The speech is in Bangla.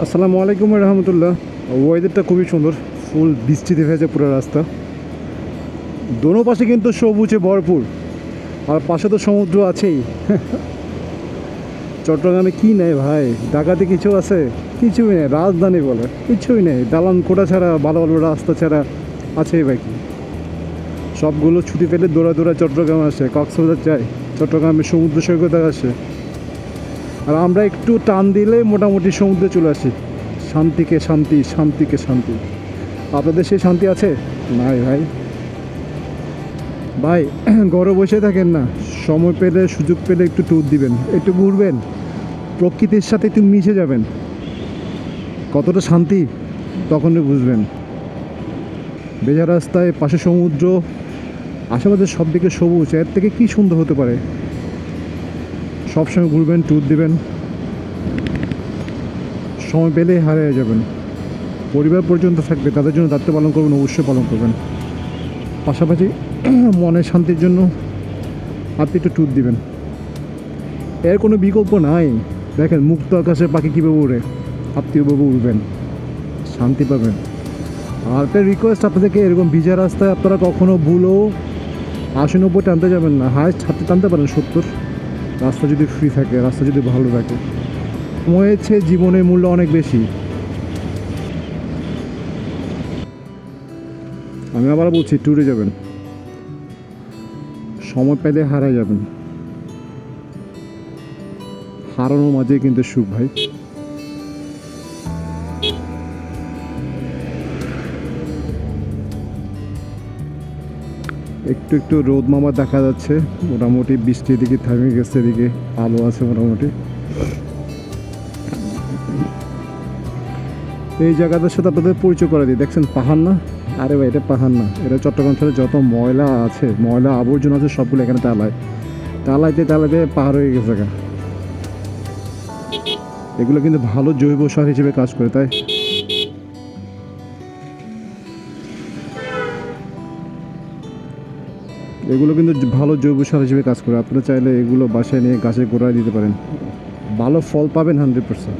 আসসালামু আলাইকুম রহমতুল্লাহ। ওয়েদারটা খুবই সুন্দর। ফুল বৃষ্টিতে ভেজে পুরো রাস্তা। দোনো পাশে কিন্তু সবুজে ভরপুর। আর পাশে তো সমুদ্র আছেই। চট্টগ্রামে কি নেই ভাই? ঢাকাতে কিছু আছে? কিছুই নেই। রাজধানী বলে। কিছুই নেই। দালান কোটা ছাড়া, ভালো ভালো রাস্তা ছাড়া আছেই বাকি সবগুলো ছুটি পেলে দৌড়া দৌড়া চট্টগ্রাম আসে। কক্সবাজার যায়। চট্টগ্রামে সমুদ্র সৈকতে আসে। আর আমরা একটু টান দিলে মোটামুটি সমুদ্রে চলে আসি। শান্তিকে শান্তি শান্তিকে শান্তি। আপনাদের সেই শান্তি আছে? নাই ভাই। ভাই, ঘরে বসে থাকেন না। সময় পেলে, সুযোগ পেলে একটু ট্যুর দিবেন, একটু ঘুরবেন। প্রকৃতির সাথে একটু মিশে যাবেন। কতটা শান্তি, তখনই বুঝবেন। বেজা রাস্তায় পাশে সমুদ্র, আশেপাশে সব দিকে সবুজ, এর থেকে কি সুন্দর হতে পারে? সবসময় ঘুরবেন ট্যুর দেবেন। সময় পেলেই হারিয়ে যাবেন। পরিবার পর্যন্ত থাকবে, তাদের জন্য দায়িত্ব পালন করবেন, অবশ্যই পালন করবেন। পাশাপাশি মনের শান্তির জন্য আপনি একটু ট্যুর দিবেন। এর কোনো বিকল্প নাই। দেখেন, মুক্ত আকাশে পাখি কীভাবে উড়ে আপনিভাবে উড়বেন, শান্তি পাবেন। আর একটা রিকোয়েস্ট আপনাদেরকে, এরকম ভিজা রাস্তায় আপনারা কখনো ভুলেও আশি নব্বই টানতে যাবেন না। হাইস্ট ছাড়তে টানতে পারেন, সত্তর। রাস্তা যদি ফ্রি থাকে, রাস্তা যদি ভালো থাকে। চেয়ে জীবনের মূল্য অনেক বেশি। আমি আবার বলছি ট্যুরে যাবেন। সময় পেলে হারাই যাবেন। হারানোর মাঝে কিন্তু সুখ ভাই। একটু একটু রোদ মামা দেখা যাচ্ছে। মোটামুটি বৃষ্টির দিকে থামে গেছে এদিকে, আলো আছে মোটামুটি। এই জায়গাটার সাথে আপনাদের পরিচয় করে দিই। দেখছেন, পাহাড় না? আরে ভাই, এটা পাহাড় না। এটা চট্টগ্রাম শহরে যত ময়লা আছে, ময়লা আবর্জনা আছে, সবগুলো এখানে তালায়। তালাইতে তালাইতে পাহাড় হয়ে গেছে। এগুলো কিন্তু ভালো জৈব সার হিসেবে কাজ করে, তাই? এগুলো কিন্তু ভালো জৈব সার হিসেবে কাজ করে। আপনারা চাইলে এগুলো বাসায় নিয়ে গাছে গোড়ায় দিতে পারেন। ভালো ফল পাবেন হান্ড্রেড পার্সেন্ট